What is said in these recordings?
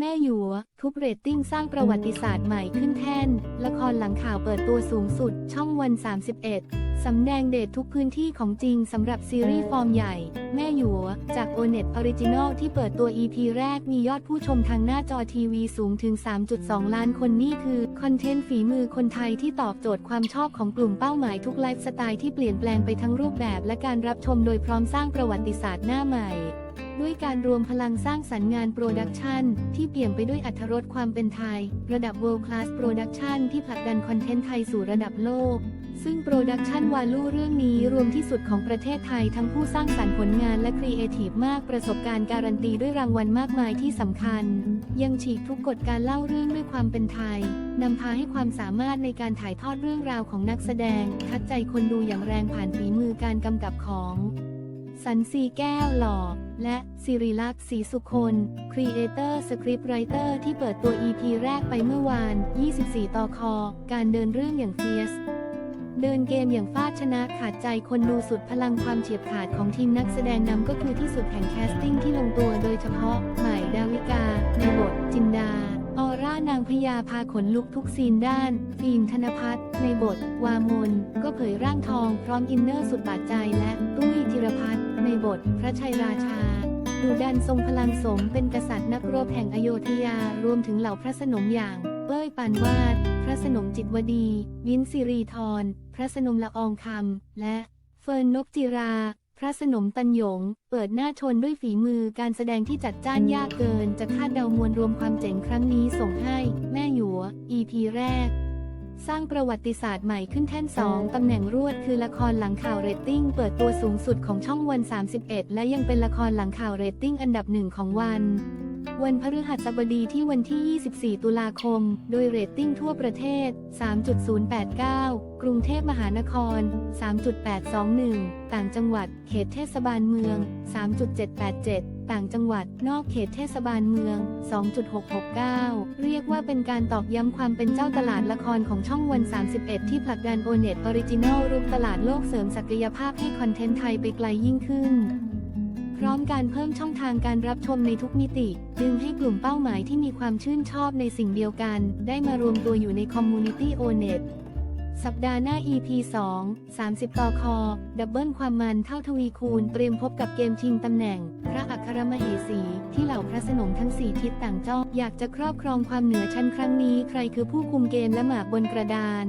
แม่หยัว ทุบเรตติ้งสร้างประวัติศาสตร์ใหม่ขึ้นแท่น ละครหลังข่าวเปิดตัวสูงสุด ช่องวัน 31 สำแดงเดททุกพื้นที่ของจริงสำหรับซีรีส์ฟอร์มใหญ่ แม่หยัว จากโอเน็ตออริจินอลที่เปิดตัว EP แรกมียอดผู้ชมทางหน้าจอทีวีสูงถึง 3.2 ล้านคนนี่คือ คอนเทนต์ฝีมือคนไทยที่ตอบโจทย์ความชอบของกลุ่มเป้าหมายทุกไลฟ์สไตล์ที่เปลี่ยนแปลงไปทั้งรูปแบบและการรับชมโดยพร้อมสร้างประวัติศาสตร์หน้าใหม่ ด้วยการรวมพลังสร้างสรรค์งานโปรดักชันที่เปี่ยมไปด้วยอัธรสความเป็นไทย ระดับ World Class Production ที่ผลักดันคอนเทนต์ไทยสู่ระดับโลก ซึ่งโปรดักชันวาลูเรื่องนี้รวมที่สุดของประเทศไทยทั้งผู้สร้างสรรค์ผลงานและครีเอทีฟมากประสบการณ์การันตีด้วยรางวัลมากมายที่สำคัญ ยังฉีกทุกกฎการเล่าเรื่องด้วยความเป็นไทยนำพาให้ความสามารถในการถ่ายทอดเรื่องราวของนักแสดง ทัดใจคนดูอย่างแรงผ่านฝีมือการกำกับของ สันซีแก้วหล่อ และสิริลักษณ์ศรีสุคนครีเอเตอร์สคริปต์ไรเตอร์ที่เปิดตัว EP แรกไปเมื่อวาน 24 ต่อคอ การเดินเรื่องอย่างเฟียส เดินเกมอย่างฟาดชนะขาดใจคนดูสุดพลังความเฉียบขาดของทีมนักแสดงนำก็คือที่สุดแห่งแคสติ้งที่ลงตัวโดยเฉพาะใหม่ดาวิกา ในบทจินดาานางพญาพาขนลุกทุกซีนด้าน ฟิล์มธนพัฒน์ในบท วามน ก็เผยร่างทองพร้อมอินเนอร์สุดบาดใจและตุ้ยธีรพัฒน์ในบท พระชัยราชา ดูดันทรงพลังสมเป็นกษัตริย์นักรบแห่งอโยธยารวมถึงเหล่าพระสนมอย่างเป้ยปานวาด พระสนมจิตวดี วินสิรีธรพระสนมละอองคำและเฟิร์นนกจิรา พระสนมตันหยง เปิดหน้าชนด้วยฝีมือการแสดงที่จัดจ้านยากเกิน จะคาดเดามวลรวมความเจ๋งครั้งนี้ส่งให้ แม่หยัว EP แรก สร้างประวัติศาสตร์ใหม่ขึ้นแท่น 2 ตำแหน่งรวดคือละครหลังข่าวเรตติ้ง เปิดตัวสูงสุดของช่องวัน 31 และยังเป็นละครหลังข่าวเรตติ้งอันดับหนึ่งของวัน วันพฤหัสบดีที่วันที่ 24 ตุลาคม โดยเรตติ้งทั่วประเทศ 3.089 กรุงเทพมหานคร 3.821 ต่างจังหวัด เขตเทศบาลเมือง 3.787ต่างจังหวัดนอกเขตเทศบาลเมือง 2.669 เรียกว่าเป็นการตอกย้ำความเป็นเจ้าตลาดละครของช่องวัน 31 ที่ผลักดันโอเน็ตออริจินอลรุกตลาดโลกเสริมศักยภาพให้คอนเทนต์ไทยไปไกลยิ่งขึ้น พร้อมการเพิ่มช่องทางการรับชมในทุกมิติ ดึงให้กลุ่มเป้าหมายที่มีความชื่นชอบในสิ่งเดียวกัน ได้มารวมตัวอยู่ในคอมมูนิตี้โอเน็ตสัปดาห์หน้า EP 2 30 ต่อคอ ดับเบิลความมันเท่าทวีคูณ เตรียมพบกับเกมชิงตำแหน่ง พระอัครมเหสี ที่เหล่าพระสนมทั้ง4ทิศต่างจ้องอยากจะครอบครองความเหนือชั้นครั้งนี้ ใครคือผู้คุมเกมและหมากบนกระดาน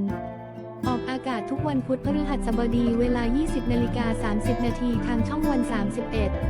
ออกอากาศทุกวันพุธพฤหัสบดีเวลา 20นาฬิกา30 นาทีทางช่องวัน 31